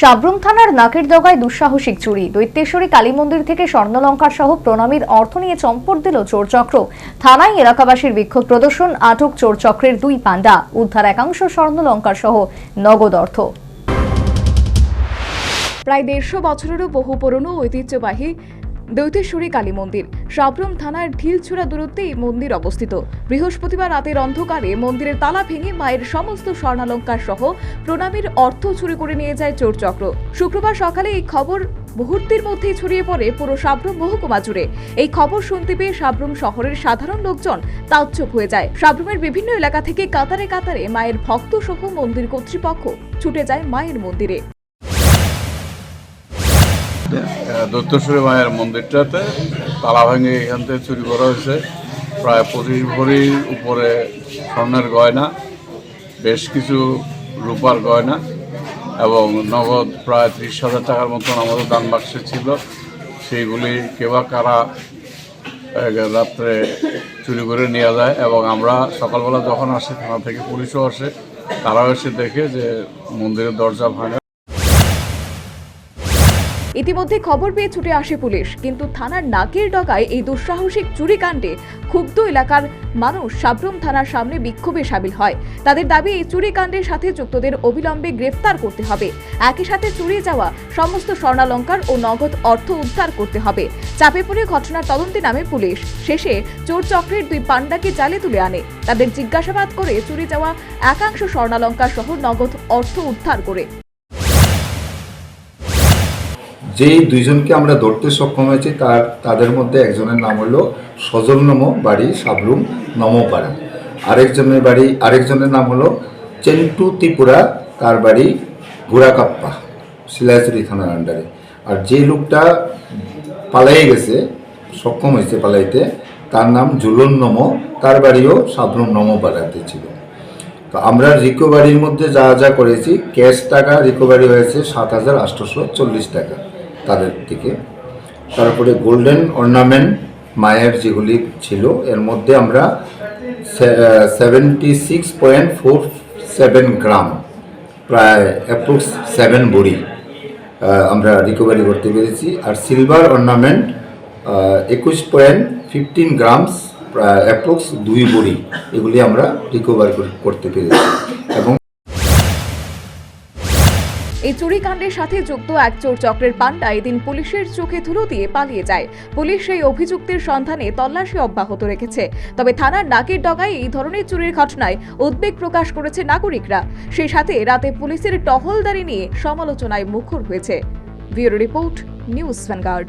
সাব্রুম থানার নাকের দগায় দুঃসাহসিক চুরি। দৈত্যেশ্বরী কালী মন্দির থেকে স্বর্ণলঙ্কার সহ প্রণামীর অর্থ নিয়ে চম্পট দিল চোরচক্র। থানায় এলাকাবাসীর বিক্ষোভ প্রদর্শন, আটক চোরচক্রের দুই পাণ্ডা। উদ্ধার একাংশ স্বর্ণলঙ্কার সহ নগদ অর্থ। প্রায় দেড়শো বছরেরও বহু পুরনো ঐতিহ্যবাহী দৈতেশ্বরী কালী মন্দির। সাবরুম থানার ঢিলছুড়া দূরত্বে এই মন্দির অবস্থিত। বৃহস্পতিবার রাতের অন্ধকারে মন্দিরের তালা ভেঙে মায়ের সমস্ত স্বর্ণালঙ্কার সহ প্রণামীর অর্থ চুরি করে নিয়ে যায় চোরচক্র। শুক্রবার সকালে এই খবর মুহূর্তের মধ্যেই ছড়িয়ে পড়ে পুরো সাবরুম মহকুমা জুড়ে। এই খবর শুনতে পেয়ে সাবরুম শহরের সাধারণ লোকজন তাজ্জব হয়ে যায়। সাবরুমের বিভিন্ন এলাকা থেকে কাতারে কাতারে মায়ের ভক্ত সহ মন্দির কর্তৃপক্ষ ছুটে যায় মায়ের মন্দিরে। দত্তেশ্বরী মায়ের মন্দিরটাতে তালা ভেঙে এখান থেকে চুরি করা হয়েছে। প্রায় পঁচিশ ভরির উপরে স্বর্ণের গয়না, বেশ কিছু রূপার গয়না এবং নগদ প্রায় ত্রিশ হাজার টাকার মতন আমাদের দান বাক্সে ছিল। সেইগুলি কেবা কারা রাত্রে চুরি করে নিয়ে যায় এবং আমরা সকালবেলা যখন আসি থানা থেকে পুলিশও আসে, তারাও এসে দেখে যে মন্দিরের দরজা ভাঙা। ইতিমধ্যে খবর পেয়ে ছুটে আসে পুলিশ, কিন্তু থানার নাকের ডগায় এই দুঃসাহসিক চুরিকাণ্ডে ক্ষুব্ধ এলাকার মানুষ সাবরুম থানার সামনে বিক্ষোভে সামিল হয়। তাদের দাবি, এই চুরিকাণ্ডের সাথে যুক্তদের অবিলম্বে গ্রেফতার করতে হবে। একই সাথে চুরি যাওয়া সমস্ত স্বর্ণালঙ্কার ও নগদ অর্থ উদ্ধার করতে হবে। চাপে পড়ে ঘটনার তদন্তে নামে পুলিশ। শেষে চোর চক্রের দুই পাণ্ডাকে জালে তুলে আনে। তাদের জিজ্ঞাসাবাদ করে চুরি যাওয়া একাংশ স্বর্ণালঙ্কার সহ নগদ অর্থ উদ্ধার করে। যেই দুইজনকে আমরা ধরতে সক্ষম হয়েছি, তার, তাদের মধ্যে একজনের নাম হলো সজল নম, বাড়ি সাবরুম নমপাড়া আরেকজনের বাড়ি, আরেকজনের নাম হলো চেন্টু ত্রিপুরা, তার বাড়ি গুড়াকাপ্পা শিলাচুরি থানার আন্ডারে আর যে লোকটা পালাই গেছে, সক্ষম হয়েছে পালাইতে, তার নাম জুলন নম, তার বাড়িও সাবরুম নমপাড়াতে ছিল। তো আমরা রিকভারির মধ্যে যা যা করেছি, ক্যাশ টাকা রিকভারি হয়েছে সাত হাজার আটশোশো চল্লিশ টাকা। তাদের থেকে তারপরে গোল্ডেন অর্নামেন্ট মায়ের যেগুলি ছিল, এর মধ্যে আমরা seventy six point four seven gram, প্রায় অ্যাপ্রক্স সেভেন বড়ি আমরা রিকভারি করতে পেরেছি। আর সিলভার অর্নামেন্ট একুশ পয়েন্ট ফিফটিন গ্রামস প্রায় অ্যাপ্রক্স দুই বড়ি, এগুলি আমরা রিকভার করতে পেরেছি। এই চুরিকাণ্ডের সাথে যুক্ত এক চোর চক্রের পান্ডা এদিন পুলিশের চোখে ধুলো দিয়ে পালিয়ে যায়। পুলিশ সেই অভিযুক্তের সন্ধানে তল্লাশি অব্যাহত রেখেছে। তবে থানার নাকের ডগায় এই ধরনের চুরির ঘটনায় উদ্বেগ প্রকাশ করেছে নাগরিকরা। সেই সাথে রাতে পুলিশের টহলদারি নিয়ে সমালোচনায় মুখর হয়েছে। Bureau report, news vanguard.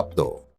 शब्दों